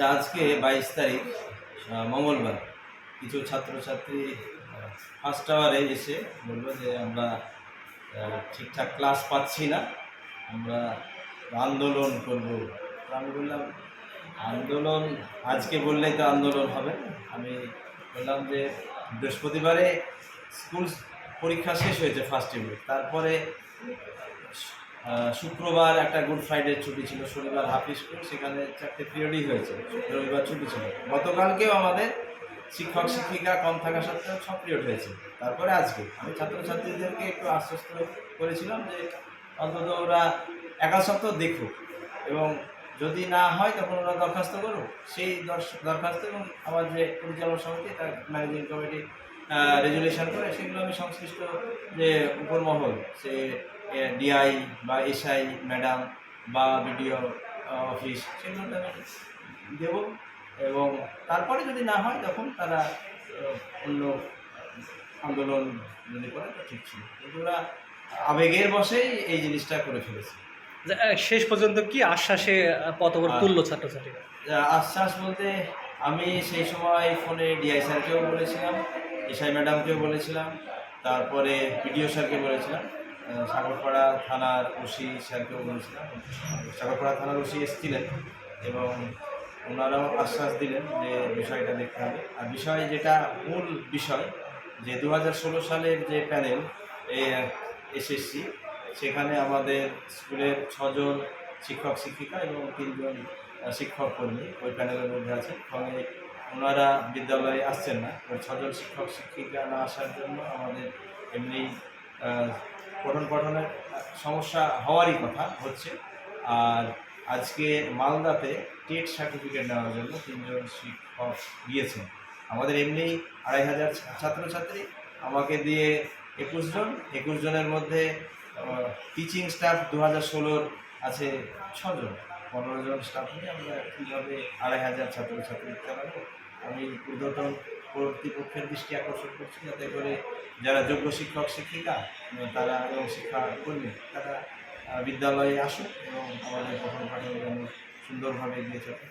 আচ্ছা আজকে বাইশ তারিখ মঙ্গলবার। কিছু ছাত্রছাত্রী ফার্স্ট আওয়ারে এসে বলল যে আমরা ঠিকঠাক ক্লাস পাচ্ছি না, আমরা আন্দোলন করব। আমি বললাম, আন্দোলন, আজকে বললেই তো আন্দোলন হবে। আমি বললাম যে বৃহস্পতিবারে স্কুল পরীক্ষা শেষ হয়েছে ফার্স্ট ইউনিট তারপরে শুক্রবার একটা গুড ফ্রাইডে ছুটি ছিল, শনিবার হাফ স্কুল সেখানে চারটে পিরিয়ডই হয়েছে রবিবার ছুটি ছিল। গতকালকেও আমাদের শিক্ষক, শিক্ষিকা কম থাকা সত্ত্বেও সব পিরিয়ড হয়েছে। তারপরে আজকে আমি ছাত্রছাত্রীদেরকে একটু আশ্বস্ত করেছিলাম যে অন্তত ওরা একা সপ্তাহ দেখুক এবং যদি না হয় তখন ওরা দরখাস্ত করুক। সেই দরখাস্ত এবং আমার যে পরিচালক সমিতি, তার ম্যানেজিং কমিটি রেজুলেশন করে সেগুলো আমি সংশ্লিষ্ট যে উপর মহল, সে ডিআই বা এসআই ম্যাডাম বা বিডিও অফিস সেগুলোতে আমি দেব। এবং তারপরে যদি না হয় তখন তারা অন্য আন্দোলন যদি করে তো ঠিক ছিল। কিন্তু ওরা আবেগের বসেই এই জিনিসটা করে ফেলেছে। শেষ পর্যন্ত কি আশ্বাসে আহ, তুললো ছাত্রছাত্রীরা? আশ্বাস বলতে আমি সেই সময় ফোনে ডিআই স্যারকেও বলেছিলাম এসআই ম্যাডামকেও বলেছিলাম তারপরে বিডিও স্যারকে বলেছিলাম। সাগরপাড়া থানার ওসি স্যারকেও বলেছিলাম। সাগরপাড়া থানার ওসি এসেছিলেন এবং ওনারাও আশ্বাস দিলেন যে বিষয়টা দেখতে হবে। আর বিষয় যেটা মূল বিষয়, যে দু হাজার ষোলো সালের যে প্যানেল এসএসসি, সেখানে আমাদের স্কুলের ছজন শিক্ষক, শিক্ষিকা এবং তিনজন শিক্ষক কর্মী ওই প্যানেলের মধ্যে আছে ফলে ওনারা বিদ্যালয়ে আসছেন না। ওই ছজন শিক্ষক, শিক্ষিকা না আসার জন্য আমাদের এমনি পঠন পঠনের সমস্যা হওয়ারই কথা হচ্ছে। আর আজকে মালদাতে টেট সার্টিফিকেট নেওয়ার জন্য তিনজন শিক্ষক গিয়েছেন। আমাদের এমনি আড়াই হাজার ছাত্রছাত্রী, আমাকে দিয়ে একুশ জন। একুশ জনের মধ্যে টিচিং স্টাফ দু হাজার ষোলোর আছে ছজন। পনেরো জন স্টাফ নিয়ে আমরা কীভাবে আড়াই হাজার ছাত্রছাত্রী চালাবো আমি ঊর্ধ্বতন কর্তৃপক্ষের দৃষ্টি আকর্ষণ করছি যাতে করে যারা যোগ্য শিক্ষক শিক্ষিকা তারা এবং শিক্ষা কর্মী তারা বিদ্যালয়ে আসুক এবং আমাদের পঠন পাঠন যেন সুন্দরভাবে এগিয়ে চলে।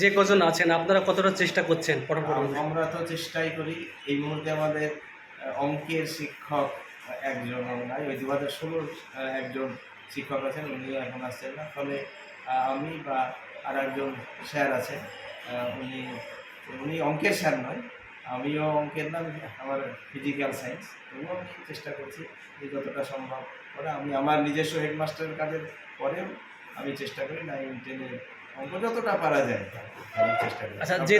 যে কজন আছেন আপনারা কতটা চেষ্টা করছেন পঠন পাঠন আমরা তো চেষ্টাই করি এই মুহূর্তে আমাদের অঙ্কের শিক্ষক একজন নাই ওই দু হাজার ষোলোর একজন শিক্ষক আছেন উনি এখন আসছেন না। ফলে আমি বা আর একজন স্যার আছেন উনি উনি অঙ্কের স্যার নয় আমিও অঙ্কের নাম আমার ফিজিক্যাল সায়েন্স তবুও আমি চেষ্টা করছি যে যতটা সম্ভব করে। আমি আমার নিজস্ব হেডমাস্টারের কাজের পরেও আমি চেষ্টা করি নাইন টেনের অঙ্ক যতটা পারা যায়। আমি চেষ্টা করি। আচ্ছা যে